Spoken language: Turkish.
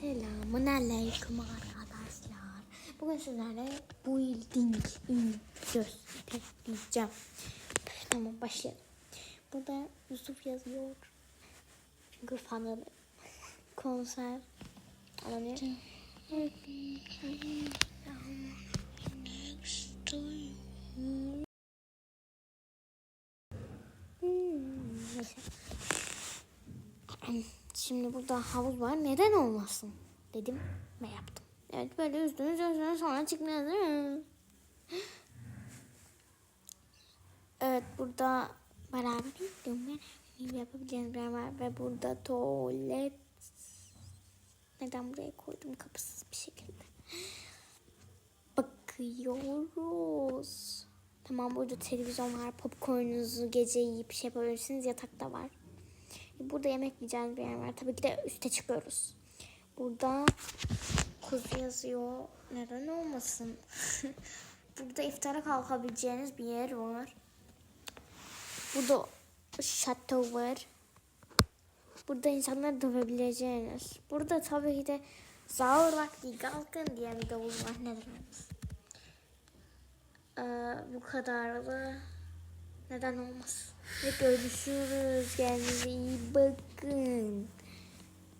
Selamun aleyküm arkadaşlar. Bugün sizlerle building göstereceğim. Tamam başlayalım. Burada Yusuf yazıyor. Çünkü fanı konser alanıyor. Hmm, neyse. Şimdi burada havuz var. Neden olmasın? Dedim ve yaptım. Evet böyle üzdünüz üzdünüz sonra çıkmıyorsunuz. Evet burada beraber gidiyorum. Beraber yapabileceğiniz bir var. Ve burada tuvalet. Neden buraya koydum kapısız bir şekilde. Bakıyoruz. Tamam burada televizyon var. Popcornunuzu gece yiyip şey yapabilirsiniz. Yatak var. Burada yemek yiyeceğiniz bir yer var. Tabii ki de üste çıkıyoruz. Burada kuzu yazıyor. Neden olmasın? Burada iftara kalkabileceğiniz bir yer var. Burada şato var. Burada insanları dövebileceğiniz. Burada tabii ki de sahur vakti kalkın diye bir davul var. Neden olmasın? Ee, bu kadardı. Neden olmasın? Ve görüşürüz. Kendinize iyi people